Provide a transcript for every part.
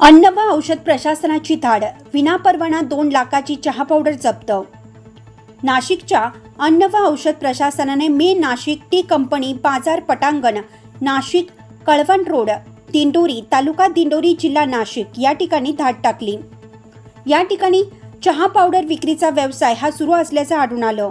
अन्न व औषध प्रशासनाची धाड. विनापरवाना दोन लाखाची चहा पावडर जप्त. नाशिकच्या अन्न व औषध प्रशासनाने मे नाशिक टी कंपनी बाजार पटांगण नाशिक कळवण रोड दिंडोरी तालुका दिंडोरी जिल्हा नाशिक या ठिकाणी धाड टाकली. या ठिकाणी चहा पावडर विक्रीचा व्यवसाय हा सुरू असल्याचं आढळून आलं.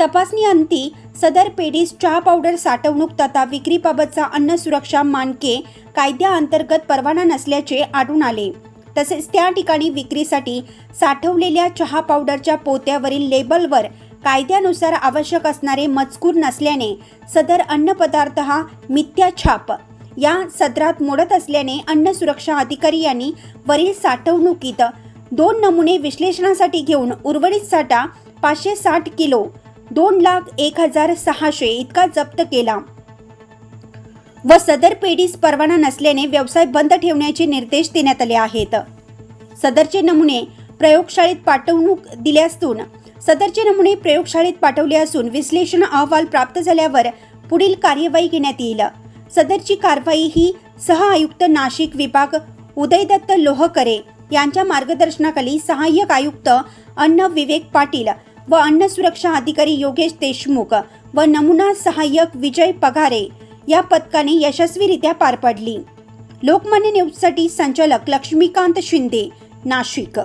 तपासणी अंती सदर पेढीस चहा पावडर साठवणूक तथा विक्रीबाबतचा अन्न सुरक्षा मानके कायद्याअंतर्गत परवाना नसल्याचे आढळून आले. तसेच त्या ठिकाणी विक्रीसाठी साठवलेल्या चहा पावडरच्या पोत्यावरील लेबलवर कायद्यानुसार आवश्यक असणारे मजकूर नसल्याने सदर अन्नपदार्थ हा मिथ्या छाप. या सदरात मोडत असल्याने अन्न सुरक्षा अधिकारी यांनी वरील साठवणुकीत दोन नमुने विश्लेषणासाठी घेऊन उर्वरित साठा पाचशे साठ किलो दोन लाख एक हजार सहाशे इतका जप्त केला. व सदर पेढीस परवाना नसल्याने व्यवसाय बंद ठेवण्याचे निर्देश देण्यात आले आहेत. सदरचे नमुने प्रयोगशाळेत पाठवणूक दिले असून सदरचे नमुने प्रयोगशाळेत पाठवले असून विश्लेषण अहवाल प्राप्त झाल्यावर पुढील कार्यवाही घेण्यात येईल. सदरची कारवाई ही सह आयुक्त नाशिक विभाग उदयदत्त लोहकरे यांच्या मार्गदर्शनाखाली सहाय्यक आयुक्त अन्न विवेक पाटील व अन्न सुरक्षा अधिकारी योगेश देशमुख व नमुना सहाय्यक विजय पगारे या पथकाने यशस्वीरित्या पार पडली. लोकमान्य न्यूजसाठी संचालक लक्ष्मीकांत शिंदे नाशिक.